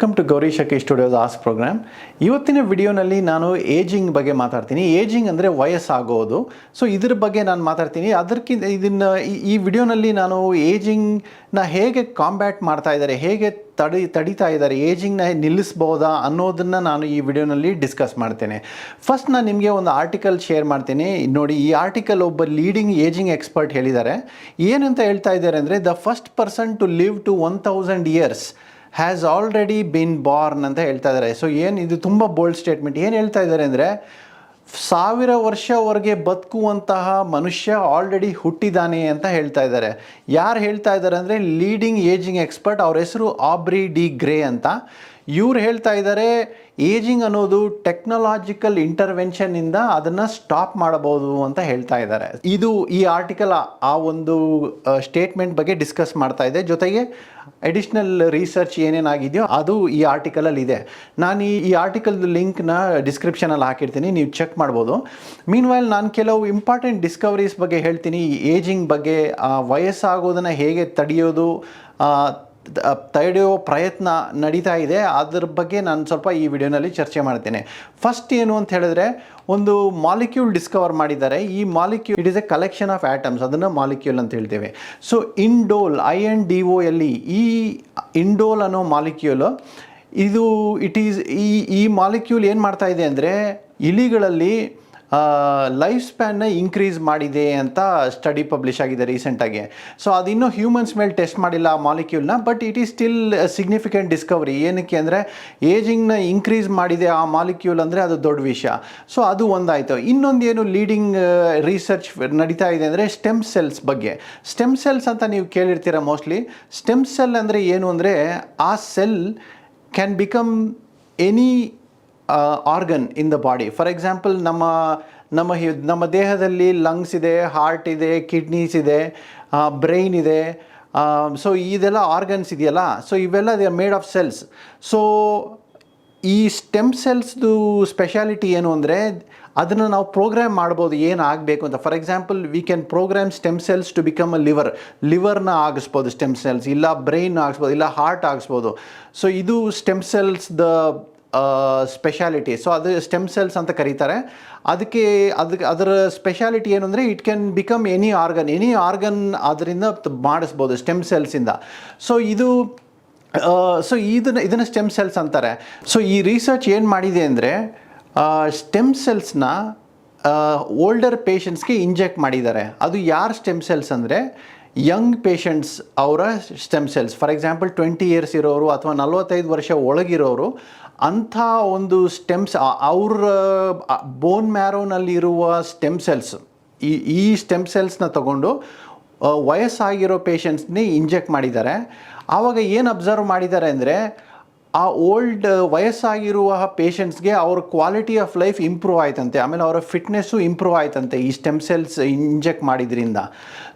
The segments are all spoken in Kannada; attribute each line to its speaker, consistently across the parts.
Speaker 1: ವೆಲ್ಕಮ್ ಟು ಗೌರಿ ಶಕಿ ಸ್ಟುಡಿಯೋಸ್ ಆಸ್ ಪ್ರೋಗ್ರಾಮ್ ಇವತ್ತಿನ ವಿಡಿಯೋನಲ್ಲಿ ನಾನು ಏಜಿಂಗ್ ಬಗ್ಗೆ ಮಾತಾಡ್ತೀನಿ. ಏಜಿಂಗ್ ಅಂದರೆ ವಯಸ್ಸಾಗೋದು. ಸೊ ಇದ್ರ ಬಗ್ಗೆ ನಾನು ಮಾತಾಡ್ತೀನಿ. ಅದಕ್ಕಿಂತ ಇದನ್ನು ಈ- ವಿಡಿಯೋನಲ್ಲಿ ನಾನು ಏಜಿಂಗ್ನ ಹೇಗೆ ಕಾಂಬ್ಯಾಟ್ ಮಾಡ್ತಾ ಇದ್ದಾರೆ, ಹೇಗೆ ತಡಿ, ತಡಿತಾ ಇದ್ದಾರೆ ಏಜಿಂಗ್ನ ನಿಲ್ಲಿಸ್ಬೋದಾ ಅನ್ನೋದನ್ನು ನಾನು ಈ ವಿಡಿಯೋನಲ್ಲಿ ಡಿಸ್ಕಸ್ ಮಾಡ್ತೇನೆ. ಫಸ್ಟ್ ನಾನು ನಿಮಗೆ ಒಂದು ಆರ್ಟಿಕಲ್ ಶೇರ್ ಮಾಡ್ತೀನಿ. ನೋಡಿ, ಈ ಆರ್ಟಿಕಲ್ ಒಬ್ಬ ಲೀಡಿಂಗ್ ಏಜಿಂಗ್ ಎಕ್ಸ್ಪರ್ಟ್ ಹೇಳಿದ್ದಾರೆ. ಏನಂತ ಹೇಳ್ತಾ ಇದ್ದಾರೆ ಅಂದರೆ the first person to live to one thousand years has already been born ಅಂತ ಹೇಳ್ತಾ ಇದ್ದಾರೆ. ಸೊ ಏನು ಇದು ತುಂಬ ಬೋಲ್ಡ್ ಸ್ಟೇಟ್ಮೆಂಟ್ ಏನು ಹೇಳ್ತಾ ಇದ್ದಾರೆ ಅಂದರೆ, ಸಾವಿರ ವರ್ಷವರೆಗೆ ಬದುಕುವಂತಹ ಮನುಷ್ಯ ಆಲ್ರೆಡಿ ಹುಟ್ಟಿದ್ದಾನೆ ಅಂತ ಹೇಳ್ತಾ ಇದ್ದಾರೆ. ಯಾರು ಹೇಳ್ತಾ ಇದ್ದಾರೆ ಅಂದರೆ ಲೀಡಿಂಗ್ ಏಜಿಂಗ್ ಎಕ್ಸ್ಪರ್ಟ್ ಅವ್ರ ಹೆಸರು ಆಬ್ರಿ ಡಿ ಗ್ರೇ ಅಂತ. ಇವ್ರು ಹೇಳ್ತಾ ಇದ್ದಾರೆ ಏಜಿಂಗ್ ಅನ್ನೋದು ಟೆಕ್ನಾಲಜಿಕಲ್ ಇಂಟರ್ವೆನ್ಷನ್ನಿಂದ ಅದನ್ನು ಸ್ಟಾಪ್ ಮಾಡಬಹುದು ಅಂತ ಹೇಳ್ತಾ ಇದ್ದಾರೆ. ಇದು ಈ ಆರ್ಟಿಕಲ್ ಆ ಒಂದು ಸ್ಟೇಟ್ಮೆಂಟ್ ಬಗ್ಗೆ ಡಿಸ್ಕಸ್ ಮಾಡ್ತಾ ಇದೆ. ಜೊತೆಗೆ ಅಡಿಷ್ನಲ್ ರಿಸರ್ಚ್ ಏನೇನಾಗಿದೆಯೋ ಅದು ಈ ಆರ್ಟಿಕಲಲ್ಲಿ ಇದೆ. ನಾನು ಈ ಈ ಆರ್ಟಿಕಲ್ದು ಲಿಂಕ್ನ ಡಿಸ್ಕ್ರಿಪ್ಷನಲ್ಲಿ ಹಾಕಿರ್ತೀನಿ, ನೀವು ಚೆಕ್ ಮಾಡ್ಬೋದು. ಮೀನ್ ವೈಲ್ ನಾನು ಕೆಲವು ಇಂಪಾರ್ಟೆಂಟ್ ಡಿಸ್ಕವರೀಸ್ ಬಗ್ಗೆ ಹೇಳ್ತೀನಿ. ಈ ಏಜಿಂಗ್ ಬಗ್ಗೆ ವಯಸ್ಸಾಗೋದನ್ನು ಹೇಗೆ ತಡೆಯೋದು ಆ, ತ- ತಡೆಯೋ ಪ್ರಯತ್ನ ನಡೀತಾ ಇದೆ. ಅದ್ರ ಬಗ್ಗೆ ನಾನು ಸ್ವಲ್ಪ ಈ ವಿಡಿಯೋನಲ್ಲಿ ಚರ್ಚೆ ಮಾಡ್ತೇನೆ. ಫಸ್ಟ್ ಏನು ಅಂತ ಹೇಳಿದ್ರೆ ಒಂದು ಮಾಲಿಕ್ಯೂಲ್ ಡಿಸ್ಕವರ್ ಮಾಡಿದ್ದಾರೆ. ಈ molecule it is a collection of atoms ಅದನ್ನು ಮಾಲಿಕ್ಯೂಲ್ ಅಂತ ಹೇಳ್ತೇವೆ. So indole I N D O ಎಲ್ಲಿ ಈ ಇಂಡೋಲ್ ಅನ್ನೋ ಮಾಲಿಕ್ಯೂಲ್ ಇದು ಇಟ್ ಈಸ್ ಈ ಈ ಮಾಲಿಕ್ಯೂಲ್ ಏನು ಮಾಡ್ತಾ ಇದೆ ಅಂದರೆ ಇಲಿಗಳಲ್ಲಿ ಲೈಫ್ ಸ್ಪ್ಯಾನ್ನ ಇನ್ಕ್ರೀಸ್ ಮಾಡಿದೆ ಅಂತ ಸ್ಟಡಿ ಪಬ್ಲಿಷ್ ಆಗಿದೆ ರೀಸೆಂಟಾಗಿ ಸೊ ಅದಿನ್ನೂ ಹ್ಯೂಮನ್ಸ್ ಮೇಲೆ ಟೆಸ್ಟ್ ಮಾಡಿಲ್ಲ ಆ ಮಾಲಿಕ್ಯೂಲ್ನ but it is still significant discovery ಏನಕ್ಕೆ ಅಂದರೆ ಏಜಿಂಗ್ನ ಇನ್ಕ್ರೀಸ್ ಮಾಡಿದೆ ಆ ಮಾಲಿಕ್ಯೂಲ್ ಅಂದರೆ ಅದು ದೊಡ್ಡ ವಿಷಯ. ಸೊ ಅದು ಒಂದಾಯಿತು. ಇನ್ನೊಂದು ಏನು ಲೀಡಿಂಗ್ ರಿಸರ್ಚ್ ನಡೀತಾ ಇದೆ ಅಂದರೆ ಸ್ಟೆಮ್ ಸೆಲ್ಸ್ ಬಗ್ಗೆ. ಸ್ಟೆಮ್ ಸೆಲ್ಸ್ ಅಂತ ನೀವು ಕೇಳಿರ್ತೀರ ಮೋಸ್ಟ್ಲಿ ಸ್ಟೆಮ್ ಸೆಲ್ ಅಂದರೆ ಏನು ಅಂದರೆ, ಆ cell can become any organ in the body for example ನಮ್ಮ ನಮ್ಮ ನಮ್ಮ ದೇಹದಲ್ಲಿ ಲಂಗ್ಸ್ ಇದೆ ಹಾರ್ಟ್ ಇದೆ ಕಿಡ್ನೀಸ್ ಇದೆ ಬ್ರೈನ್ ಇದೆ ಸೊ ಇದೆಲ್ಲ ಆರ್ಗನ್ಸ್ ಇದೆಯಲ್ಲ ಸೊ ಇವೆಲ್ಲ they are made of cells so ಈ ಸ್ಟೆಮ್ ಸೆಲ್ಸ್ದು ಸ್ಪೆಷಾಲಿಟಿ ಏನು ಅಂದರೆ, ಅದನ್ನು ನಾವು ಪ್ರೋಗ್ರಾಮ್ ಮಾಡ್ಬೋದು ಏನು ಆಗಬೇಕು ಅಂತ. For example we can program stem cells to become a liver ಲಿವರ್ನ ಆಗಿಸ್ಬೋದು ಸ್ಟೆಮ್ ಸೆಲ್ಸ್ ಇಲ್ಲ ಬ್ರೈನ್ ಆಗಿಸ್ಬೋದು, ಇಲ್ಲ ಹಾರ್ಟ್ ಆಗಿಸ್ಬೋದು. ಸೊ ಇದು stem cells the speciality so ಅದು ಸ್ಟೆಮ್ ಸೆಲ್ಸ್ ಅಂತ ಕರೀತಾರೆ. ಅದಕ್ಕೆ ಅದಕ್ಕೆ ಅದರ ಸ್ಪೆಷಾಲಿಟಿ ಏನು ಅಂದರೆ it can become any organ any organ ಅದರಿಂದ ಮಾಡಿಸ್ಬೋದು ಸ್ಟೆಮ್ ಸೆಲ್ಸಿಂದ ಸೊ ಇದು ಸೊ ಇದನ್ನು ಇದನ್ನು ಸ್ಟೆಮ್ ಸೆಲ್ಸ್ ಅಂತಾರೆ. ಸೊ ಈ ರಿಸರ್ಚ್ ಏನು ಮಾಡಿದೆ ಅಂದರೆ ಸ್ಟೆಮ್ ಸೆಲ್ಸ್ನ ಓಲ್ಡರ್ ಪೇಷಂಟ್ಸ್ಗೆ ಇಂಜೆಕ್ಟ್ ಮಾಡಿದ್ದಾರೆ. ಅದು ಯಾರು ಸ್ಟೆಮ್ ಸೆಲ್ಸ್ ಅಂದರೆ ಯಂಗ್ ಪೇಷಂಟ್ಸ್ ಅವರ stem cells for example twenty years ಇರೋರು ಅಥವಾ ನಲವತ್ತೈದು ವರ್ಷ ಒಳಗಿರೋರು ಅಂಥ ಒಂದು ಸ್ಟೆಮ್ಸ್ ಅವ್ರ ಬೋನ್ ಮ್ಯಾರೋನಲ್ಲಿರುವ ಸ್ಟೆಮ್ ಸೆಲ್ಸ್ ಈ ಈ ಸ್ಟೆಮ್ ಸೆಲ್ಸ್ನ ತಗೊಂಡು ವಯಸ್ಸಾಗಿರೋ ಪೇಷಂಟ್ಸ್ನೇ ಇಂಜೆಕ್ಟ್ ಮಾಡಿದ್ದಾರೆ. ಆವಾಗ ಏನು ಅಬ್ಸರ್ವ್ ಮಾಡಿದ್ದಾರೆ ಅಂದರೆ ಆ ಓಲ್ಡ್, ವಯಸ್ಸಾಗಿರುವ ಪೇಷಂಟ್ಸ್ಗೆ ಅವ್ರ ಕ್ವಾಲಿಟಿ ಆಫ್ ಲೈಫ್ ಇಂಪ್ರೂವ್ ಆಯ್ತಂತೆ. ಆಮೇಲೆ ಅವರ ಫಿಟ್ನೆಸ್ಸು ಇಂಪ್ರೂವ್ ಆಯ್ತಂತೆ ಈ ಸ್ಟೆಮ್ ಸೆಲ್ಸ್ ಇಂಜೆಕ್ಟ್ ಮಾಡಿದ್ರಿಂದ.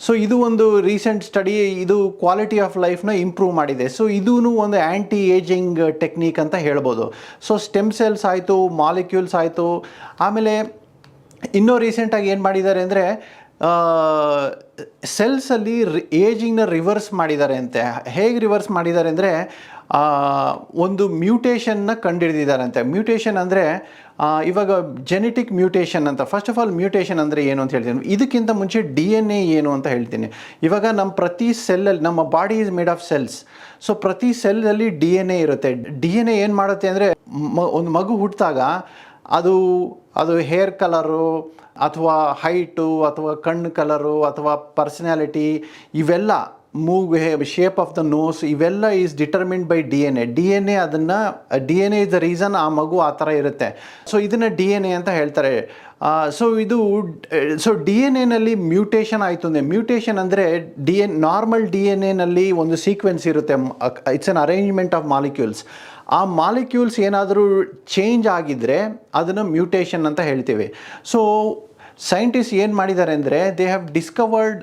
Speaker 1: ಸೊ ಇದು ಒಂದು ರೀಸೆಂಟ್ ಸ್ಟಡಿ ಇದು ಕ್ವಾಲಿಟಿ ಆಫ್ ಲೈಫ್ನ ಇಂಪ್ರೂವ್ ಮಾಡಿದೆ. ಸೊ ಇದೂ ಒಂದು ಆ್ಯಂಟಿ ಏಜಿಂಗ್ ಟೆಕ್ನಿಕ್ ಅಂತ ಹೇಳ್ಬೋದು. ಸೊ ಸ್ಟೆಮ್ ಸೆಲ್ಸ್ ಆಯಿತು ಮಾಲಿಕ್ಯೂಲ್ಸ್ ಆಯಿತು. ಆಮೇಲೆ, ಇನ್ನೂ ರೀಸೆಂಟಾಗಿ ಏನು ಮಾಡಿದ್ದಾರೆ ಅಂದರೆ ಸೆಲ್ಸಲ್ಲಿ ಏಜಿಂಗ್ನ ರಿವರ್ಸ್ ಮಾಡಿದ್ದಾರೆ ಅಂತೆ. ಹೇಗೆ ರಿವರ್ಸ್ ಮಾಡಿದ್ದಾರೆ ಅಂದರೆ ಒಂದು ಮ್ಯೂಟೇಷನ್ನ ಕಂಡುಹಿಡಿದಿದ್ದಾರಂತೆ ಮ್ಯೂಟೇಷನ್ ಅಂದರೆ ಇವಾಗ ಜೆನೆಟಿಕ್ ಮ್ಯೂಟೇಷನ್ ಅಂತ. ಫಸ್ಟ್ ಆಫ್ ಆಲ್ ಮ್ಯೂಟೇಷನ್ ಅಂದರೆ ಏನು ಅಂತ ಹೇಳ್ತೀನಿ. ಇದಕ್ಕಿಂತ ಮುಂಚೆ ಡಿ ಎನ್ ಎ ಏನು ಅಂತ ಹೇಳ್ತೀನಿ. ಇವಾಗ ನಮ್ಮ ಪ್ರತಿ ಸೆಲ್ಲಲ್ಲಿ ನಮ್ಮ body is made of cells so ಪ್ರತಿ ಸೆಲ್ಲಲ್ಲಿ ಡಿ ಎನ್ ಎ ಇರುತ್ತೆ. ಡಿ ಎನ್ ಎ ಏನು ಮಾಡುತ್ತೆ ಅಂದರೆ ಒಂದು ಮಗು ಹುಟ್ಟಿದಾಗ ಅದು ಅದು ಹೇರ್ ಕಲರು ಅಥವಾ ಹೈಟು ಅಥವಾ ಕಣ್ಣು ಕಲರು ಅಥವಾ ಪರ್ಸನ್ಯಾಲಿಟಿ ಇವೆಲ್ಲ move shape of the nose ಇವೆಲ್ಲ is determined by D N A D N A ಅದನ್ನು D N A is the reason ಆ ಮಗು ಆ ಥರ ಇರುತ್ತೆ. ಸೊ ಇದನ್ನು ಡಿ ಎನ್ ಎ ಅಂತ ಹೇಳ್ತಾರೆ. ಸೊ ಇದು ಸೊ ಡಿ ಎನ್ ಎನಲ್ಲಿ ಮ್ಯೂಟೇಷನ್ ಆಯಿತು ಅಂದರೆ ಮ್ಯೂಟೇಷನ್ ಅಂದರೆ D N normal D N ಎನಲ್ಲಿ ಒಂದು ಸೀಕ್ವೆನ್ಸ್ ಇರುತ್ತೆ. It's an arrangement of molecules ಆ ಮಾಲಿಕ್ಯೂಲ್ಸ್ ಏನಾದರೂ ಚೇಂಜ್ ಆಗಿದ್ದರೆ ಅದನ್ನು ಮ್ಯೂಟೇಷನ್ ಅಂತ ಹೇಳ್ತೀವಿ. ಸೊ ಸೈಂಟಿಸ್ಟ್ ಏನು ಮಾಡಿದ್ದಾರೆ ಅಂದರೆ ದೇ ಹ್ಯಾವ್ ಡಿಸ್ಕವರ್ಡ್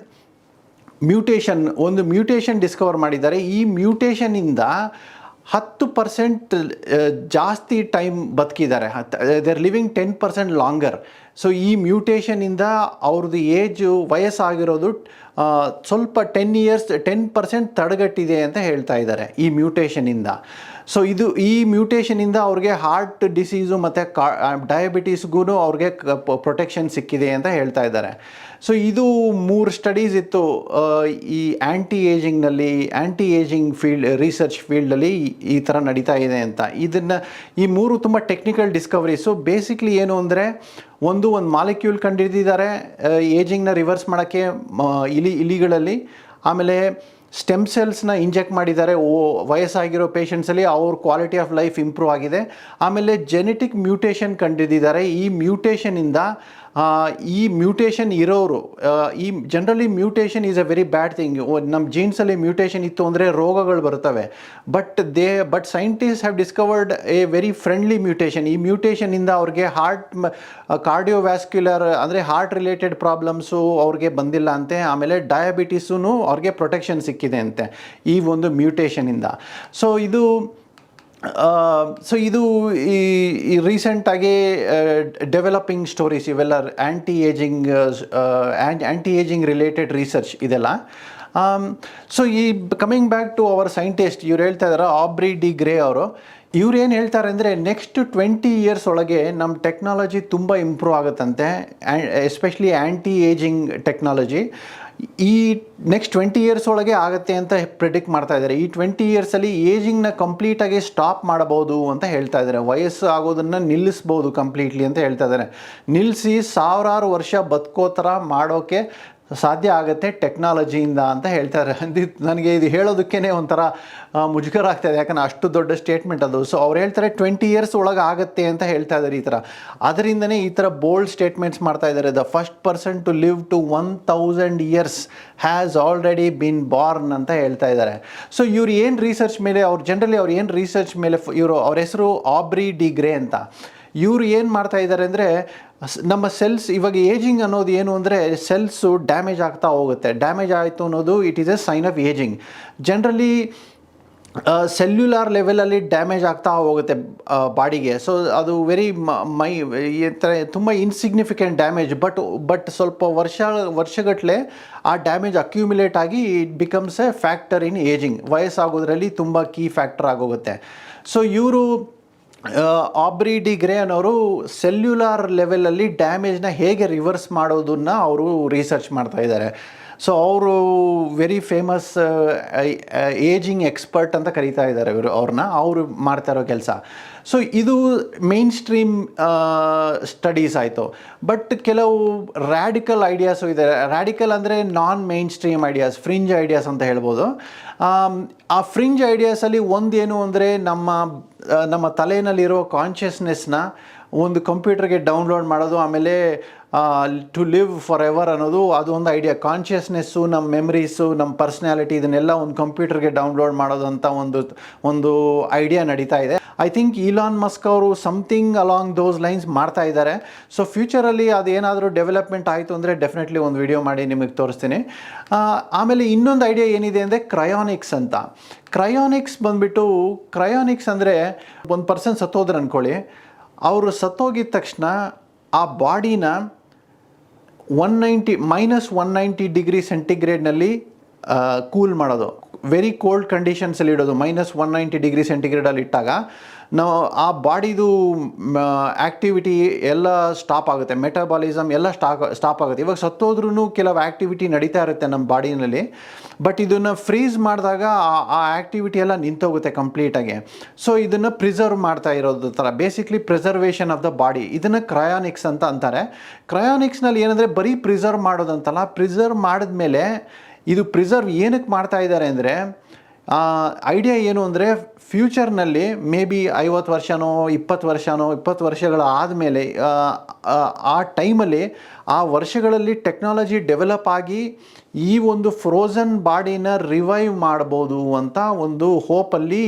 Speaker 1: ಮ್ಯೂಟೇಷನ್ ಒಂದು ಮ್ಯೂಟೇಷನ್ ಡಿಸ್ಕವರ್ ಮಾಡಿದ್ದಾರೆ. ಈ ಮ್ಯೂಟೇಷನಿಂದ ಹತ್ತು ಪರ್ಸೆಂಟ್ ಜಾಸ್ತಿ time ಬದುಕಿದ್ದಾರೆ. They're living ten percent longer so ಈ ಮ್ಯೂಟೇಷನಿಂದ ಅವ್ರದ್ದು ಏಜು ವಯಸ್ಸಾಗಿರೋದು ಸ್ವಲ್ಪ ಟೆನ್ ಇಯರ್ಸ್ ಟೆನ್ ಪರ್ಸೆಂಟ್ ತಡೆಗಟ್ಟಿದೆ ಅಂತ ಹೇಳ್ತಾ ಇದ್ದಾರೆ ಈ ಮ್ಯೂಟೇಷನಿಂದ ಸೊ ಇದು ಈ ಮ್ಯೂಟೇಷನಿಂದ ಅವ್ರಿಗೆ ಹಾರ್ಟ್ ಡಿಸೀಸು ಮತ್ತು ಕಾ ಡಯಾಬಿಟೀಸ್ಗೂ ಅವ್ರಿಗೆ ಪ್ರೊಟೆಕ್ಷನ್ ಸಿಕ್ಕಿದೆ ಅಂತ ಹೇಳ್ತಾ ಇದ್ದಾರೆ. ಸೊ ಇದು ಮೂರು ಸ್ಟಡೀಸ್ ಇತ್ತು. ಈ ಆ್ಯಂಟಿ ಏಜಿಂಗ್ನಲ್ಲಿ ಆ್ಯಂಟಿ ಏಜಿಂಗ್ ಫೀಲ್ಡ್ ರಿಸರ್ಚ್ ಫೀಲ್ಡಲ್ಲಿ ಈ ಥರ ನಡೀತಾ ಇದೆ ಅಂತ. ಇದನ್ನು, ಈ ಮೂರು ತುಂಬ ಟೆಕ್ನಿಕಲ್ ಡಿಸ್ಕವರೀಸು ಬೇಸಿಕ್ಲಿ ಏನು ಅಂದರೆ, ಒಂದು ಒಂದು ಮಾಲಿಕ್ಯೂಲ್ ಕಂಡುಹಿಡಿದಿದ್ದಾರೆ ಏಜಿಂಗ್ನ ರಿವರ್ಸ್ ಮಾಡೋಕ್ಕೆ ಇಲಿ, ಇಲಿಗಳಲ್ಲಿ. ಆಮೇಲೆ ಸ್ಟೆಮ್ ಸೆಲ್ಸ್ನ ಇಂಜೆಕ್ಟ್ ಮಾಡಿದ್ದಾರೆ. ಓ, ವಯಸ್ಸಾಗಿರೋ ಪೇಷಂಟ್ಸಲ್ಲಿ ಅವ್ರ ಕ್ವಾಲಿಟಿ ಆಫ್ ಲೈಫ್ ಇಂಪ್ರೂವ್ ಆಗಿದೆ. ಆಮೇಲೆ ಜೆನೆಟಿಕ್ ಮ್ಯೂಟೇಷನ್ ಕಂಡಿದ್ದಾರೆ ಈ ಮ್ಯೂಟೇಷನಿಂದ ಈ ಮ್ಯೂಟೇಷನ್ ಇರೋರು ಈ generally mutation is a very bad thing ನಮ್ಮ ಜೀನ್ಸಲ್ಲಿ ಮ್ಯೂಟೇಷನ್ ಇತ್ತು ಅಂದರೆ ರೋಗಗಳು ಬರ್ತವೆ. But they but scientist have discovered a very friendly mutation ಈ ಮ್ಯೂಟೇಷನಿಂದ ಅವ್ರಿಗೆ ಹಾರ್ಟ್ ಕಾರ್ಡಿಯೋವ್ಯಾಸ್ಕ್ಯುಲರ್ ಅಂದರೆ ಹಾರ್ಟ್ ರಿಲೇಟೆಡ್ ಪ್ರಾಬ್ಲಮ್ಸು ಅವ್ರಿಗೆ ಬಂದಿಲ್ಲ ಅಂತೆ. ಆಮೇಲೆ ಡಯಾಬಿಟೀಸೂ ಅವ್ರಿಗೆ ಪ್ರೊಟೆಕ್ಷನ್ ಸಿಕ್ಕಿದೆ ಅಂತೆ ಈ ಒಂದು ಮ್ಯೂಟೇಷನಿಂದ ಸೊ ಇದು ಸೊ ಇದು ಈ ಈ ರೀಸೆಂಟಾಗಿ ಡೆವಲಪಿಂಗ್ ಸ್ಟೋರೀಸ್ ಇವೆಲ್ಲ anti ageing anti ageing related research ಇದೆಲ್ಲ. ಸೊ ಈ coming back to our scientist ಇವ್ರು ಹೇಳ್ತಾ ಇದ್ದಾರೆ ಆಬ್ರಿ ಡಿ ಗ್ರೇ ಅವರು. ಇವ್ರು ಏನು ಹೇಳ್ತಾರೆ ಅಂದರೆ ನೆಕ್ಸ್ಟ್ ಟ್ವೆಂಟಿ ಇಯರ್ಸ್ ಒಳಗೆ ನಮ್ಮ ಟೆಕ್ನಾಲಜಿ ತುಂಬ ಇಂಪ್ರೂವ್ ಆಗುತ್ತಂತೆ ಎಸ್ಪೆಷಲಿ ಆ್ಯಂಟಿ ಏಜಿಂಗ್ ಟೆಕ್ನಾಲಜಿ ಈ ನೆಕ್ಸ್ಟ್ ಟ್ವೆಂಟಿ ಇಯರ್ಸ್ ಒಳಗೆ ಆಗುತ್ತೆ ಅಂತ ಪ್ರಿಡಿಕ್ಟ್ ಮಾಡ್ತಾ ಇದ್ದಾರೆ. ಈ ಟ್ವೆಂಟಿ ಇಯರ್ಸಲ್ಲಿ ಏಜಿಂಗ್ನ ಕಂಪ್ಲೀಟಾಗಿ ಸ್ಟಾಪ್ ಮಾಡಬಹುದು ಅಂತ ಹೇಳ್ತಾ ಇದ್ದಾರೆ. ವಯಸ್ಸು ಆಗೋದನ್ನು ನಿಲ್ಲಿಸ್ಬೋದು ಕಂಪ್ಲೀಟ್ಲಿ ಅಂತ ಹೇಳ್ತಾ ಇದ್ದಾರೆ. ನಿಲ್ಲಿಸಿ ಸಾವಿರಾರು ವರ್ಷ ಬದುಕೋ ಥರ ಮಾಡೋಕ್ಕೆ ಸಾಧ್ಯ ಆಗುತ್ತೆ ಟೆಕ್ನಾಲಜಿಯಿಂದ ಅಂತ ಹೇಳ್ತಾರೆ. ನನಗೆ ಇದು ಹೇಳೋದಕ್ಕೇ ಒಂಥರ ಮುಜುಗರ ಆಗ್ತಾಯಿದೆ ಯಾಕಂದ್ರೆ ಅಷ್ಟು ದೊಡ್ಡ ಸ್ಟೇಟ್ಮೆಂಟ್ ಅದು. ಸೊ ಅವ್ರು ಹೇಳ್ತಾರೆ ಟ್ವೆಂಟಿ ಇಯರ್ಸ್ ಒಳಗೆ ಆಗುತ್ತೆ ಅಂತ ಹೇಳ್ತಾ ಇದ್ದಾರೆ ಈ ಥರ. ಅದರಿಂದನೇ ಈ ಥರ ಬೋಲ್ಡ್ ಸ್ಟೇಟ್ಮೆಂಟ್ಸ್ ಮಾಡ್ತಾ ಇದ್ದಾರೆ the first person to live to one thousand years has already been born ಅಂತ ಹೇಳ್ತಾ ಇದ್ದಾರೆ ಸೊ ಇವ್ರು ಏನು ರಿಸರ್ಚ್ ಮೇಲೆ, ಅವ್ರು ಜನರಲಿ ಅವ್ರು ಏನು ರಿಸರ್ಚ್ ಮೇಲೆ, ಇವರು ಅವ್ರ ಹೆಸರು ಆಬ್ರಿ ಡಿ ಗ್ರೇ ಅಂತ. ಇವರು ಏನು ಮಾಡ್ತಾ ಇದ್ದಾರೆ ಅಂದರೆ ನಮ್ಮ ಸೆಲ್ಸ್ ಇವಾಗ ಏಜಿಂಗ್ ಅನ್ನೋದು ಏನು ಅಂದರೆ ಸೆಲ್ಸು ಡ್ಯಾಮೇಜ್ ಆಗ್ತಾ ಹೋಗುತ್ತೆ. ಡ್ಯಾಮೇಜ್ ಆಯಿತು ಅನ್ನೋದು it is a sign of ageing generally cellular ಲೆವೆಲಲ್ಲಿ ಡ್ಯಾಮೇಜ್ ಆಗ್ತಾ ಹೋಗುತ್ತೆ ಬಾಡಿಗೆ. ಸೊ ಅದು ವೆರಿ ಮೈ ತುಂಬ ಇನ್ಸಿಗ್ನಿಫಿಕೆಂಟ್ ಡ್ಯಾಮೇಜ್ ಬಟ್ ಬಟ್ ಸ್ವಲ್ಪ ವರ್ಷ ವರ್ಷಗಟ್ಟಲೆ ಆ ಡ್ಯಾಮೇಜ್ ಅಕ್ಯುಮುಲೇಟ್ ಆಗಿ it becomes a factor in ageing ವಯಸ್ಸಾಗೋದ್ರಲ್ಲಿ ತುಂಬ ಕೀ ಫ್ಯಾಕ್ಟರ್ ಆಗೋಗುತ್ತೆ. ಸೊ ಇವರು ಆಬ್ರಿ ಡಿ ಗ್ರೇ ಅನ್ನೋರು ಸೆಲ್ಯುಲಾರ್ ಲೆವೆಲಲ್ಲಿ ಡ್ಯಾಮೇಜ್ನ ಹೇಗೆ ರಿವರ್ಸ್ ಮಾಡೋದನ್ನ ಅವರು ರಿಸರ್ಚ್ ಮಾಡ್ತಾ ಇದ್ದಾರೆ. ಸೊ ಅವರು ವೆರಿ ಫೇಮಸ್ ಏಜಿಂಗ್ ಎಕ್ಸ್ಪರ್ಟ್ ಅಂತ ಕರೀತಾ ಇದ್ದಾರೆ ಇವರು ಅವ್ರನ್ನ ಅವರು ಮಾಡ್ತಾ ಇರೋ ಕೆಲಸ. ಸೊ ಇದು ಮೇನ್ ಸ್ಟ್ರೀಮ್ ಸ್ಟಡೀಸ್ ಆಯಿತು. ಬಟ್ ಕೆಲವು ರ್ಯಾಡಿಕಲ್ ಐಡಿಯಾಸು ಇದೆ. ರ್ಯಾಡಿಕಲ್ ಅಂದರೆ non mainstream ideas fringe ideas ಅಂತ ಹೇಳ್ಬೋದು. ಆ ಫ್ರಿಂಜ್ ಐಡಿಯಾಸಲ್ಲಿ ಒಂದೇನು ಅಂದರೆ ನಮ್ಮ ಆ, ನಮ್ಮ ತಲೆಯಲ್ಲಿರೋ ಕಾನ್ಷಿಯಸ್ನೆಸ್ನ ಒಂದು ಕಂಪ್ಯೂಟರ್ಗೆ ಡೌನ್ಲೋಡ್ ಮಾಡೋದು, ಆಮೇಲೆ ಟು ಲಿವ್ ಫಾರ್ ಎವರ್ ಅನ್ನೋದು ಅದು ಒಂದು ಐಡಿಯಾ ಕಾನ್ಷಿಯಸ್ನೆಸ್ಸು ನಮ್ಮ ಮೆಮ್ರೀಸು ನಮ್ಮ ಪರ್ಸ್ನಾಲಿಟಿ ಇದನ್ನೆಲ್ಲ ಒಂದು ಕಂಪ್ಯೂಟರ್ಗೆ ಡೌನ್ಲೋಡ್ ಮಾಡೋದು ಅಂತ ಒಂದು ಒಂದು ಐಡಿಯಾ ನಡೀತಾ ಇದೆ. ಐ ಥಿಂಕ್ ಇಲಾನ್ ಮಸ್ಕ್ ಅವರು ಸಮಥಿಂಗ್ ಅಲಾಂಗ್ ದೋಸ್ ಲೈನ್ಸ್ ಮಾಡ್ತಾ ಇದ್ದಾರೆ. ಸೊ ಫ್ಯೂಚರಲ್ಲಿ ಅದೇನಾದರೂ ಡೆವಲಪ್ಮೆಂಟ್ ಆಯಿತು ಅಂದರೆ ಡೆಫಿನೆಟ್ಲಿ ಒಂದು ವಿಡಿಯೋ ಮಾಡಿ ನಿಮಗೆ ತೋರಿಸ್ತೀನಿ. ಆಮೇಲೆ ಇನ್ನೊಂದು ಐಡಿಯಾ ಏನಿದೆ ಅಂದರೆ ಕ್ರಯಾನಿಕ್ಸ್ ಅಂತ. ಕ್ರಯಾನಿಕ್ಸ್ ಬಂದುಬಿಟ್ಟು ಕ್ರಯಾನಿಕ್ಸ್ ಅಂದರೆ ಒಂದು ಪರ್ಸನ್ ಸತ್ತೋದ್ರೆ ಅಂದ್ಕೊಳ್ಳಿ ಅವರು ಸತ್ತೋಗಿದ ತಕ್ಷಣ ಆ ಬಾಡಿನ one ninety minus one ninety degree ಸೆಂಟಿಗ್ರೇಡ್ನಲ್ಲಿ cool ಮಾಡೋದು. ವೆರಿ ಕೋಲ್ಡ್ ಕಂಡೀಷನ್ಸಲ್ಲಿ ಇಡೋದು. ಮೈನಸ್ ಒನ್ ನೈಂಟಿ ಡಿಗ್ರಿ ಸೆಂಟಿಗ್ರೇಡಲ್ಲಿ ಇಟ್ಟಾಗ ನಾವು ಆ ಬಾಡಿದು ಆ್ಯಕ್ಟಿವಿಟಿ ಎಲ್ಲ ಸ್ಟಾಪ್ ಆಗುತ್ತೆ. ಮೆಟಬಾಲಿಸಮ್ ಎಲ್ಲ ಸ್ಟಾಪ್ ಸ್ಟಾಪ್ ಆಗುತ್ತೆ. ಇವಾಗ ಸತ್ತೋದ್ರೂ ಕೆಲವು ಆ್ಯಕ್ಟಿವಿಟಿ ನಡೀತಾ ಇರುತ್ತೆ ನಮ್ಮ ಬಾಡಿನಲ್ಲಿ. ಬಟ್ ಇದನ್ನು ಫ್ರೀಸ್ ಮಾಡಿದಾಗ ಆ ಆ್ಯಕ್ಟಿವಿಟಿ ಎಲ್ಲ ನಿಂತೋಗುತ್ತೆ ಕಂಪ್ಲೀಟಾಗಿ ಸೊ ಇದನ್ನು ಪ್ರಿಸರ್ವ್ ಮಾಡ್ತಾ ಇರೋದು ಥರ basically preservation of the body ಇದನ್ನು ಕ್ರಯಾನಿಕ್ಸ್ ಅಂತ ಅಂತಾರೆ. ಕ್ರಯಾನಿಕ್ಸ್ನಲ್ಲಿ ಏನಂದರೆ ಬರೀ ಪ್ರಿಸರ್ವ್ ಮಾಡೋದಂತಲ್ಲ. ಪ್ರಿಸರ್ವ್ ಮಾಡಿದ್ಮೇಲೆ ಇದು ಪ್ರಿಸರ್ವ್ ಏನಕ್ಕೆ ಮಾಡ್ತಾ ಇದ್ದಾರೆ ಅಂದರೆ ಐಡಿಯಾ ಏನು ಅಂದರೆ ಫ್ಯೂಚರ್ನಲ್ಲಿ ಮೇ ಬಿ ಐವತ್ತು ವರ್ಷನೋ, ಇಪ್ಪತ್ತು ವರ್ಷನೋ, ಇಪ್ಪತ್ತು ವರ್ಷಗಳ ಆದಮೇಲೆ, ಆ ಟೈಮಲ್ಲಿ ಆ ವರ್ಷಗಳಲ್ಲಿ ಟೆಕ್ನಾಲಜಿ ಡೆವಲಪ್ ಆಗಿ ಈ ಒಂದು ಫ್ರೋಝನ್ ಬಾಡಿನ ರಿವೈವ್ ಮಾಡ್ಬೋದು ಅಂತ ಒಂದು ಹೋಪಲ್ಲಿ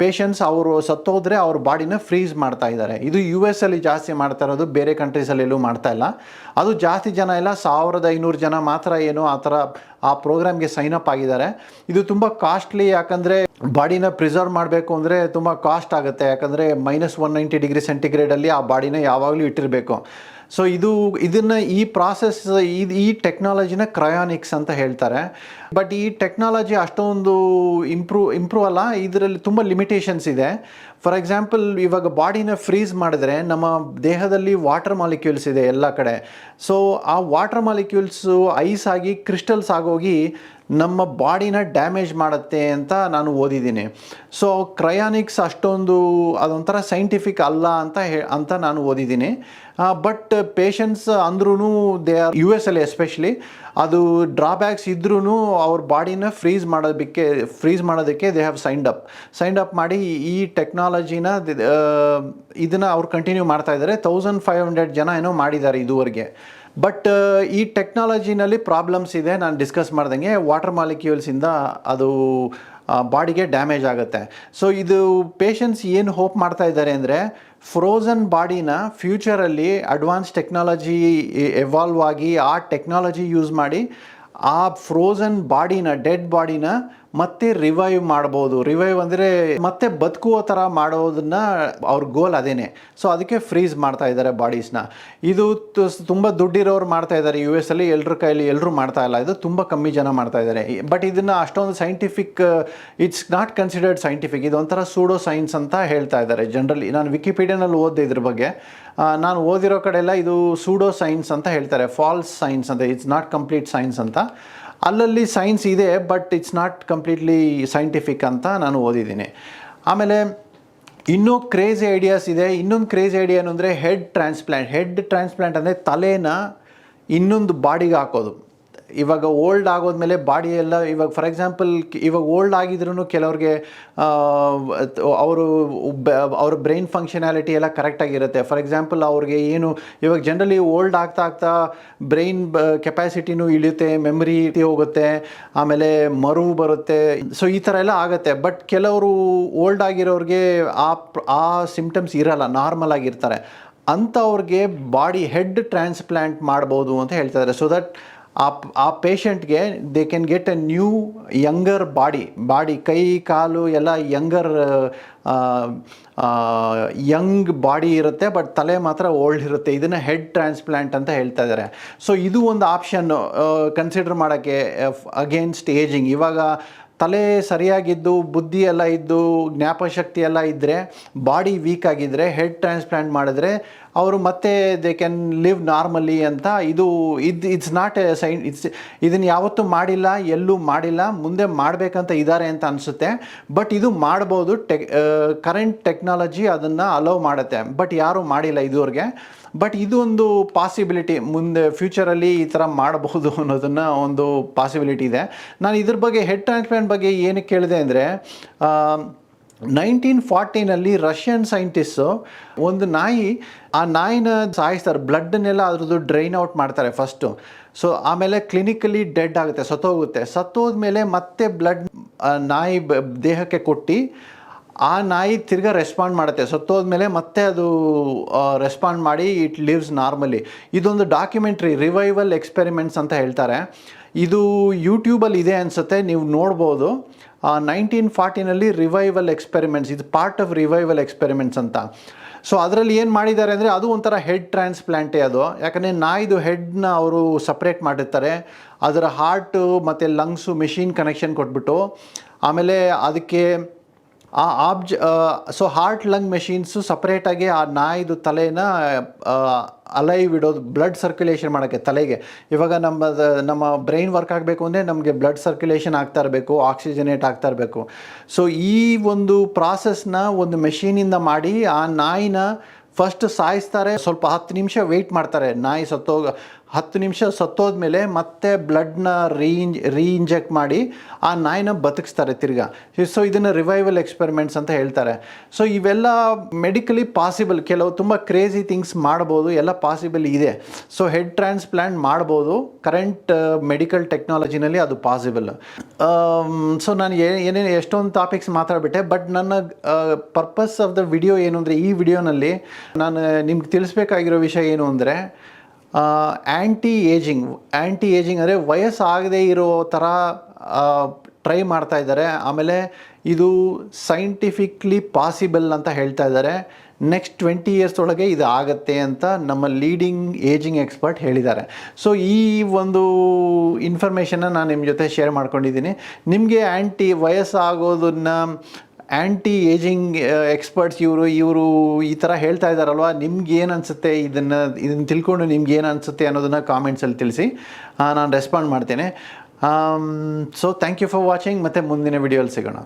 Speaker 1: ಪೇಷಂಟ್ಸ್ ಅವರು ಸತ್ತೋದ್ರೆ ಅವ್ರ ಬಾಡಿನ ಫ್ರೀಸ್ ಮಾಡ್ತಾ ಇದ್ದಾರೆ. ಇದು ಯು ಎಸ್ ಅಲ್ಲಿ ಜಾಸ್ತಿ ಮಾಡ್ತಾ ಇರೋದು, ಬೇರೆ ಕಂಟ್ರೀಸಲ್ಲಿ ಎಲ್ಲೂ ಮಾಡ್ತಾ ಇಲ್ಲ. ಅದು ಜಾಸ್ತಿ ಜನ ಇಲ್ಲ, ಸಾವಿರದ ಐನೂರು ಜನ ಮಾತ್ರ ಏನು ಆ ಥರ ಆ ಪ್ರೋಗ್ರಾಮ್ಗೆ ಸೈನ್ ಅಪ್ ಆಗಿದ್ದಾರೆ. ಇದು ತುಂಬ ಕಾಸ್ಟ್ಲಿ ಯಾಕಂದರೆ ಬಾಡಿನ ಪ್ರಿಸರ್ವ್ ಮಾಡಬೇಕು ಅಂದರೆ ತುಂಬ ಕಾಸ್ಟ್ ಆಗುತ್ತೆ. ಯಾಕಂದರೆ ಮೈನಸ್ ಒನ್ ನೈಂಟಿ ಡಿಗ್ರಿ ಸೆಂಟಿಗ್ರೇಡಲ್ಲಿ ಆ ಬಾಡಿನ ಯಾವಾಗಲೂ ಇಟ್ಟಿರಬೇಕು. ಸೊ ಇದು, ಇದನ್ನು ಈ ಪ್ರಾಸೆಸ್ ಇದು ಈ ಟೆಕ್ನಾಲಜಿನ ಕ್ರಯಾನಿಕ್ಸ್ ಅಂತ ಹೇಳ್ತಾರೆ. ಬಟ್ ಈ ಟೆಕ್ನಾಲಜಿ ಅಷ್ಟೊಂದು ಇಂಪ್ರೂವ್ ಇಂಪ್ರೂವ್ ಅಲ್ಲ, ಇದರಲ್ಲಿ ತುಂಬ ಲಿಮಿಟೇಷನ್ಸ್ ಇದೆ. ಫಾರ್ ಎಕ್ಸಾಂಪಲ್ ಇವಾಗ ಬಾಡಿನ ಫ್ರೀಸ್ ಮಾಡಿದ್ರೆ ನಮ್ಮ ದೇಹದಲ್ಲಿ ವಾಟರ್ ಮಾಲಿಕ್ಯೂಲ್ಸ್ ಇದೆ ಎಲ್ಲ ಕಡೆ. ಸೊ ಆ ವಾಟರ್ ಮಾಲಿಕ್ಯೂಲ್ಸು ಐಸ್ ಆಗಿ ಕ್ರಿಸ್ಟಲ್ಸ್ ಆಗೋಗಿ ನಮ್ಮ ಬಾಡಿನ ಡ್ಯಾಮೇಜ್ ಮಾಡುತ್ತೆ ಅಂತ ನಾನು ಓದಿದ್ದೀನಿ. ಸೊ ಕ್ರಯಾನಿಕ್ಸ್ ಅಷ್ಟೊಂದು ಅದೊಂಥರ ಸೈಂಟಿಫಿಕ್ ಅಲ್ಲ ಅಂತ ಹೇ, ಅಂತ ನಾನು ಓದಿದ್ದೀನಿ. ಬಟ್ ಪೇಷಂಟ್ಸ್ ಅಂದ್ರೂ ದೇ ಆರ್ ಯು ಎಸ್ ಅಲ್ಲಿ ಎಸ್ಪೆಷಲಿ ಅದು ಡ್ರಾಬ್ಯಾಕ್ಸ್ ಇದ್ರೂ ಅವ್ರ ಬಾಡಿನ ಫ್ರೀಸ್ ಮಾಡೋದಕ್ಕೆ ಫ್ರೀಸ್ ಮಾಡೋದಕ್ಕೆ they have signed up signed up ಮಾಡಿ ಈ ಟೆಕ್ನಾಲಜಿನ ಇದನ್ನು ಅವ್ರು ಕಂಟಿನ್ಯೂ ಮಾಡ್ತಾ ಇದ್ದಾರೆ. ತೌಸಂಡ್ ಫೈವ್ ಹಂಡ್ರೆಡ್ ಜನ ಏನೋ ಮಾಡಿದ್ದಾರೆ ಇದುವರೆಗೆ. ಬಟ್ ಈ ಟೆಕ್ನಾಲಜಿನಲ್ಲಿ ಪ್ರಾಬ್ಲಮ್ಸ್ ಇದೆ. ನಾನು ಡಿಸ್ಕಸ್ ಮಾಡ್ದಂಗೆ ವಾಟರ್ ಮಾಲಿಕ್ಯೂಲ್ಸಿಂದ ಅದು ಬಾಡಿಗೆ ಡ್ಯಾಮೇಜ್ ಆಗುತ್ತೆ. ಸೊ ಇದು ಪೇಷಂಟ್ಸ್ ಏನು ಹೋಪ್ ಮಾಡ್ತಾ ಇದ್ದಾರೆ ಅಂದರೆ ಫ್ರೋಝನ್ ಬಾಡಿನ ಫ್ಯೂಚರಲ್ಲಿ ಅಡ್ವಾನ್ಸ್ ಟೆಕ್ನಾಲಜಿ ಎವಾಲ್ವ್ ಆಗಿ ಆ ಟೆಕ್ನಾಲಜಿ ಯೂಸ್ ಮಾಡಿ ಆ ಫ್ರೋಝನ್ ಬಾಡಿನ ಡೆಡ್ ಬಾಡಿನ ಮತ್ತೆ ರಿವೈವ್ ಮಾಡ್ಬೋದು. ರಿವೈವ್ ಅಂದರೆ ಮತ್ತೆ ಬದುಕುವ ಥರ ಮಾಡೋದನ್ನ ಅವ್ರ ಗೋಲ್ ಅದೇನೆ. ಸೊ ಅದಕ್ಕೆ ಫ್ರೀಸ್ ಮಾಡ್ತಾ ಇದ್ದಾರೆ ಬಾಡೀಸ್ನ ಇದು ತುಂಬ ದುಡ್ಡಿರೋರು ಮಾಡ್ತಾ ಇದ್ದಾರೆ ಯು ಎಸ್ ಅಲ್ಲಿ ಎಲ್ಲರ ಕೈಲಿ ಎಲ್ಲರೂ ಮಾಡ್ತಾ ಇಲ್ಲ. ಇದು ತುಂಬ ಕಮ್ಮಿ ಜನ ಮಾಡ್ತಾ ಇದ್ದಾರೆ ಬಟ್ ಇದನ್ನು ಅಷ್ಟೊಂದು scientific it's not considered scientific ಇದೊಂಥರ ಸೂಡೋ ಸೈನ್ಸ್ ಅಂತ ಹೇಳ್ತಾ ಇದ್ದಾರೆ ಜನರಲಿ ನಾನು ವಿಕಿಪೀಡಿಯಾನಲ್ಲಿ ಓದಿದೆ ಬಗ್ಗೆ. ನಾನು ಓದಿರೋ ಕಡೆಯೆಲ್ಲ ಇದು ಸೂಡೋ ಸೈನ್ಸ್ ಅಂತ ಹೇಳ್ತಾರೆ. ಫಾಲ್ಸ್ ಸೈನ್ಸ್ ಅಂತ ಇಟ್ಸ್ ನಾಟ್ ಕಂಪ್ಲೀಟ್ ಸೈನ್ಸ್ ಅಂತ. ಅಲ್ಲಲ್ಲಿ ಸೈನ್ಸ್ ಇದೆ but it's not completely scientific ಅಂತ ನಾನು ಓದಿದ್ದೀನಿ. ಆಮೇಲೆ ಇನ್ನೂ ಕ್ರೇಜಿ ಐಡಿಯಾಸ್ ಇದೆ. ಇನ್ನೊಂದು ಕ್ರೇಜಿ ಐಡಿಯಾ ಅಂದರೆ ಹೆಡ್ ಟ್ರಾನ್ಸ್ಪ್ಲಾಂಟ್ ಹೆಡ್ ಟ್ರಾನ್ಸ್ಪ್ಲಾಂಟ್ ಅಂದರೆ ತಲೆನ ಇನ್ನೊಂದು ಬಾಡಿಗೆ ಹಾಕೋದು. ಇವಾಗ ಓಲ್ಡ್ ಆಗೋದ್ಮೇಲೆ ಬಾಡಿ ಎಲ್ಲ ಇವಾಗ ಫಾರ್ ಎಕ್ಸಾಂಪಲ್ ಇವಾಗ ಓಲ್ಡ್ ಆಗಿದ್ರು ಕೆಲವ್ರಿಗೆ ಅವರು ಅವ್ರ ಬ್ರೈನ್ ಫಂಕ್ಷನಾಲಿಟಿ ಎಲ್ಲ ಕರೆಕ್ಟಾಗಿರುತ್ತೆ ಫಾರ್ ಎಕ್ಸಾಂಪಲ್ ಅವ್ರಿಗೆ ಏನು, ಇವಾಗ ಜನರಲಿ ಓಲ್ಡ್ ಆಗ್ತಾ ಆಗ್ತಾ ಬ್ರೈನ್ ಕೆಪಾಸಿಟಿನೂ ಇಳಿಯುತ್ತೆ ಮೆಮರಿ ಹೋಗುತ್ತೆ, ಆಮೇಲೆ ಮರು ಬರುತ್ತೆ. ಸೊ ಈ ಥರ ಎಲ್ಲ ಆಗುತ್ತೆ. ಬಟ್ ಕೆಲವರು ಓಲ್ಡ್ ಆಗಿರೋರಿಗೆ ಆ ಆ ಸಿಮ್ಟಮ್ಸ್ ಇರಲ್ಲ ನಾರ್ಮಲ್ ಆಗಿರ್ತಾರೆ. ಅಂಥವ್ರಿಗೆ ಬಾಡಿ ಹೆಡ್ ಟ್ರಾನ್ಸ್ಪ್ಲಾಂಟ್ ಮಾಡ್ಬೋದು ಅಂತ ಹೇಳ್ತಿದ್ದಾರೆ ಸೊ ದಟ್ ಆ ಆ ಪೇಷಂಟ್ಗೆ they can get a new younger body body ಕೈ, ಕಾಲು ಎಲ್ಲ ಯಂಗರ್ ಯಂಗ್ ಬಾಡಿ ಇರುತ್ತೆ ಬಟ್ ತಲೆ ಮಾತ್ರ ಓಲ್ಡ್ ಇರುತ್ತೆ. ಇದನ್ನು ಹೆಡ್ ಟ್ರಾನ್ಸ್ಪ್ಲಾಂಟ್ ಅಂತ ಹೇಳ್ತಾ ಇದ್ದಾರೆ. ಸೊ ಇದು ಒಂದು ಆಪ್ಷನ್ನು ಕನ್ಸಿಡರ್ ಮಾಡೋಕ್ಕೆ ಅಗೇನ್ಸ್ಟ್ ಏಜಿಂಗ್ ಇವಾಗ ತಲೆ ಸರಿಯಾಗಿದ್ದು, ಬುದ್ಧಿ ಎಲ್ಲ ಇದ್ದು, ಜ್ಞಾಪಶಕ್ತಿ ಎಲ್ಲ ಇದ್ದರೆ ಬಾಡಿ ವೀಕ್ ಆಗಿದ್ದರೆ ಹೆಡ್ ಟ್ರಾನ್ಸ್ಪ್ಲಾಂಟ್ ಮಾಡಿದ್ರೆ, ಅವರು ಮತ್ತೆ ದೇ ಕ್ಯಾನ್ ಲಿವ್ ನಾರ್ಮಲಿ ಅಂತ ಇದು ಇದು it's not a sign it's ಇದನ್ನು ಯಾವತ್ತೂ ಮಾಡಿಲ್ಲ, ಎಲ್ಲೂ ಮಾಡಿಲ್ಲ, ಮುಂದೆ ಮಾಡಬೇಕಂತ ಇದ್ದಾರೆ ಅಂತ ಅನಿಸುತ್ತೆ. ಬಟ್ ಇದು ಮಾಡ್ಬೋದು ಟೆಕ್ ಕರೆಂಟ್ ಟೆಕ್ನಾಲಜಿ ಅದನ್ನು ಅಲೌ ಮಾಡುತ್ತೆ. ಬಟ್ ಯಾರೂ ಮಾಡಿಲ್ಲ ಇದುವರೆಗೆ. ಬಟ್ ಇದು ಒಂದು ಪಾಸಿಬಿಲಿಟಿ ಮುಂದೆ ಫ್ಯೂಚರಲ್ಲಿ ಈ ಥರ ಮಾಡಬಹುದು ಅನ್ನೋದನ್ನು ಒಂದು ಪಾಸಿಬಿಲಿಟಿ ಇದೆ. ನಾನು ಇದ್ರ ಬಗ್ಗೆ ಹೆಡ್ ಟ್ರಾನ್ಸ್ಪ್ಲಾಂಟ್ ಬಗ್ಗೆ ಏನಕ್ಕೆ ಕೇಳಿದೆ ಅಂದರೆ ನೈನ್ಟೀನ್ ಫಾರ್ಟಿನಲ್ಲಿ ರಷ್ಯನ್ ಸೈಂಟಿಸ್ಟು ಒಂದು ನಾಯಿ, ಆ ನಾಯಿನ ಸಾಯಿಸ್ತಾರೆ. ಬ್ಲಡ್ಡನ್ನೆಲ್ಲ ಅದ್ರದ್ದು ಡ್ರೈನ್ ಔಟ್ ಮಾಡ್ತಾರೆ ಫಸ್ಟು ಸೊ ಆಮೇಲೆ ಕ್ಲಿನಿಕಲಿ ಡೆಡ್ ಆಗುತ್ತೆ, ಸತ್ತೋಗುತ್ತೆ. ಸತ್ತೋದ್ಮೇಲೆ ಮತ್ತೆ ಬ್ಲಡ್ ನಾಯಿ ದೇಹಕ್ಕೆ ಕೊಟ್ಟು ಆ ನಾಯಿ ತಿರ್ಗಾ ರೆಸ್ಪಾಂಡ್ ಮಾಡುತ್ತೆ. ಸತ್ತೋದ್ಮೇಲೆ ಮತ್ತೆ ಅದು ರೆಸ್ಪಾಂಡ್ ಮಾಡಿ ಇಟ್ ಲಿವ್ಸ್ ನಾರ್ಮಲಿ ಇದೊಂದು ಡಾಕ್ಯುಮೆಂಟ್ರಿ ರಿವೈವಲ್ ಎಕ್ಸ್ಪೆರಿಮೆಂಟ್ಸ್ ಅಂತ ಹೇಳ್ತಾರೆ. ಇದು ಯೂಟ್ಯೂಬಲ್ಲಿ ಇದೆ ಅನಿಸುತ್ತೆ, ನೀವು ನೋಡ್ಬೋದು. ನೈನ್ಟೀನ್ ಫಾರ್ಟಿನಲ್ಲಿ ರಿವೈವಲ್ ಎಕ್ಸ್ಪೆರಿಮೆಂಟ್ಸ್ ಇದು ಪಾರ್ಟ್ ಆಫ್ ರಿವೈವಲ್ ಎಕ್ಸ್ಪೆರಿಮೆಂಟ್ಸ್ ಅಂತ. ಸೊ ಅದರಲ್ಲಿ ಏನು ಮಾಡಿದ್ದಾರೆ ಅಂದರೆ, ಅದು ಒಂಥರ ಹೆಡ್ ಟ್ರಾನ್ಸ್ಪ್ಲಾಂಟೇ ಅದು. ಯಾಕಂದರೆ ನಾಯಿದು ಹೆಡ್ನ ಅವರು ಸಪ್ರೇಟ್ ಮಾಡಿರ್ತಾರೆ. ಅದರ ಹಾರ್ಟು ಮತ್ತು ಲಂಗ್ಸು ಮೆಷಿನ್ ಕನೆಕ್ಷನ್ ಕೊಟ್ಬಿಟ್ಟು. ಆಮೇಲೆ ಅದಕ್ಕೆ ಆ ಆಬ್ಜ್ ಸೊ ಹಾರ್ಟ್ ಲಂಗ್ ಮೆಷಿನ್ಸು ಸಪ್ರೇಟಾಗಿ ಆ ನಾಯಿದು ತಲೆನ ಅಲೈವ್ ಇಡೋದು ಬ್ಲಡ್ ಸರ್ಕ್ಯುಲೇಷನ್ ಮಾಡೋಕ್ಕೆ ತಲೆಗೆ. ಇವಾಗ ನಮ್ಮ ನಮ್ಮ ಬ್ರೈನ್ ವರ್ಕ್ ಆಗಬೇಕು ಅಂದರೆ ನಮಗೆ ಬ್ಲಡ್ ಸರ್ಕ್ಯುಲೇಷನ್ ಆಗ್ತಾ ಇರಬೇಕು ಆಕ್ಸಿಜನೇಟ್ ಆಗ್ತಾ ಇರಬೇಕು. ಸೊ ಈ ಒಂದು ಪ್ರಾಸೆಸ್ನ ಒಂದು ಮೆಷಿನಿಂದ ಮಾಡಿ ಆ ನಾಯಿನ ಫಸ್ಟ್ ಸಾಯಿಸ್ತಾರೆ, ಸ್ವಲ್ಪ ಹತ್ತು ನಿಮಿಷ ವೆಯ್ಟ್ ಮಾಡ್ತಾರೆ. ನಾಯಿ ಸತ್ತೋಗ ಹತ್ತು ನಿಮಿಷ ಸತ್ತೋದ್ಮೇಲೆ ಮತ್ತೆ ಬ್ಲಡ್ನ ರೀಇಂಜ್ ರೀಇಂಜೆಕ್ಟ್ ಮಾಡಿ ಆ ನಾಯಿನ ಬದುಕಿಸ್ತಾರೆ ತಿರ್ಗಾ. ಸೊ ಇದನ್ನು ರಿವೈವಲ್ ಎಕ್ಸ್ಪೆರಿಮೆಂಟ್ಸ್ ಅಂತ ಹೇಳ್ತಾರೆ. ಸೊ ಇವೆಲ್ಲ ಮೆಡಿಕಲಿ ಪಾಸಿಬಲ್ ಕೆಲವು ತುಂಬ ಕ್ರೇಜಿ ಥಿಂಗ್ಸ್ ಮಾಡ್ಬೋದು, ಎಲ್ಲ ಪಾಸಿಬಲ್ ಇದೆ. ಸೊ ಹೆಡ್ ಟ್ರಾನ್ಸ್ಪ್ಲಾಂಟ್ ಮಾಡ್ಬೋದು. ಕರೆಂಟ್ ಮೆಡಿಕಲ್ ಟೆಕ್ನಾಲಜಿನಲ್ಲಿ ಅದು ಪಾಸಿಬಲ್ ಸೊ ನಾನು ಏ- ಏನೇನು, ಎಷ್ಟೊಂದು ಟಾಪಿಕ್ಸ್ ಮಾತಾಡ್ಬಿಟ್ಟೆ ಬಟ್ ನನ್ನ ಪರ್ಪಸ್ ಆಫ್ ದ ವಿಡಿಯೋ ಏನು ಅಂದರೆ ಈ ವಿಡಿಯೋನಲ್ಲಿ ನಾನು ನಿಮ್ಗೆ ತಿಳಿಸ್ಬೇಕಾಗಿರೋ ವಿಷಯ ಏನು ಅಂದರೆ ಆ್ಯಂಟಿ ಏಜಿಂಗ್ ಆ್ಯಂಟಿ ಏಜಿಂಗ್ ಅಂದರೆ ವಯಸ್ಸಾಗದೇ ಇರೋ ಥರ ಟ್ರೈ ಮಾಡ್ತಾ ಇದ್ದಾರೆ. ಆಮೇಲೆ ಇದು ಸೈಂಟಿಫಿಕ್ಲಿ ಪಾಸಿಬಲ್ ಅಂತ ಹೇಳ್ತಾ ಇದ್ದಾರೆ. ನೆಕ್ಸ್ಟ್ ಟ್ವೆಂಟಿ ಇಯರ್ಸ್ ಒಳಗೆ ಇದು ಆಗತ್ತೆ ಅಂತ ನಮ್ಮ ಲೀಡಿಂಗ್ ಏಜಿಂಗ್ ಎಕ್ಸ್ಪರ್ಟ್ ಹೇಳಿದ್ದಾರೆ. ಸೊ ಈ ಒಂದು ಇನ್ಫಾರ್ಮೇಷನ್ನ ನಾನು ನಿಮ್ಮ ಜೊತೆ ಶೇರ್ ಮಾಡ್ಕೊಂಡಿದ್ದೀನಿ. ನಿಮಗೆ ಆ್ಯಂಟಿ ವಯಸ್ಸಾಗೋದನ್ನ ಆ್ಯಂಟಿ ಏಜಿಂಗ್ ಎಕ್ಸ್ಪರ್ಟ್ಸ್ ಇವರು ಇವರು ಈ ಥರ ಹೇಳ್ತಾ ಇದ್ದಾರಲ್ವ ನಿಮ್ಗೆ ಏನು ಅನಿಸುತ್ತೆ? ಇದನ್ನು ಇದನ್ನು ತಿಳ್ಕೊಂಡು ನಿಮ್ಗೆ ಏನು ಅನಿಸುತ್ತೆ ಅನ್ನೋದನ್ನು ಕಾಮೆಂಟ್ಸಲ್ಲಿ ತಿಳಿಸಿ. ನಾನು ರೆಸ್ಪಾಂಡ್ ಮಾಡ್ತೇನೆ. So thank you for watching ಮತ್ತು ಮುಂದಿನ ವಿಡಿಯೋಲಿ ಸಿಗೋಣ.